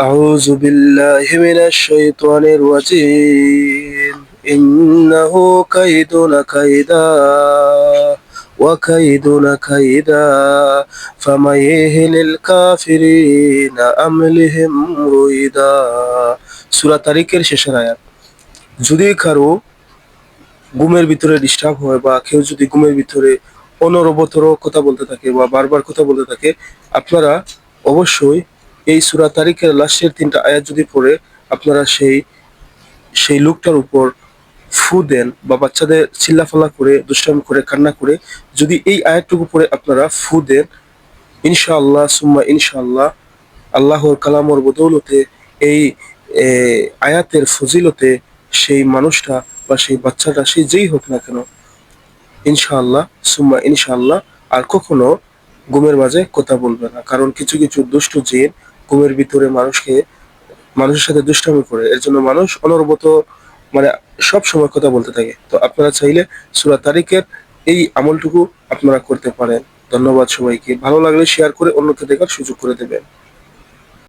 أعوذ بالله من الشيطان الرجيم إنه كيدنا كيدا وكيدنا كيدا فميهل الكافرين أملهم رويدا সূরা তারিকের শেষের আয়াত যদি কারো ঘুমের ভিতরে ডিস্টার্ব হয় বা কেউ যদি ঘুমের ভিতরে অনরবতর কথা বলতে থাকে বা বারবার কথা বলতে থাকে আপনারা অবশ্যই এই সুরা তারিখের লাস্টের তিনটা আয়াত যদি পড়ে, আপনারা সেই সেই লোকটার উপর ফু দেন বা বাচ্চাদের চিল্লাফাল্লা করে, দুষ্টামি করে, কান্না করে, যদি এই আয়াতটুকু পড়ে আপনারা ফু দেন, ইনশাআল্লাহ, সুম্মা ইনশাআল্লাহ, আল্লাহর কালামর বদৌলতে এই আয়াতের ফজিলতে সেই মানুষটা বা সেই বাচ্চাটা, সে যেই হোক না কেন, ইনশাআল্লাহ, সুম্মা ইনশাআল্লাহ, আর কখনো ঘুমের মাঝে কথা বলবে না। কারণ কিছু কিছু দুষ্ট জিন ঘুমের ভিতরে মানুষকে, মানুষের সাথে দুষ্টামি করে, এর জন্য মানুষ অনর্বত মানে সব সময় কথা বলতে থাকে। তো আপনারা চাইলে সুরা তারিখের এই আমলটুকু আপনারা করতে পারেন। ধন্যবাদ সবাইকে। ভালো লাগলে শেয়ার করে অন্যকে দেখার সুযোগ করে দেবেন।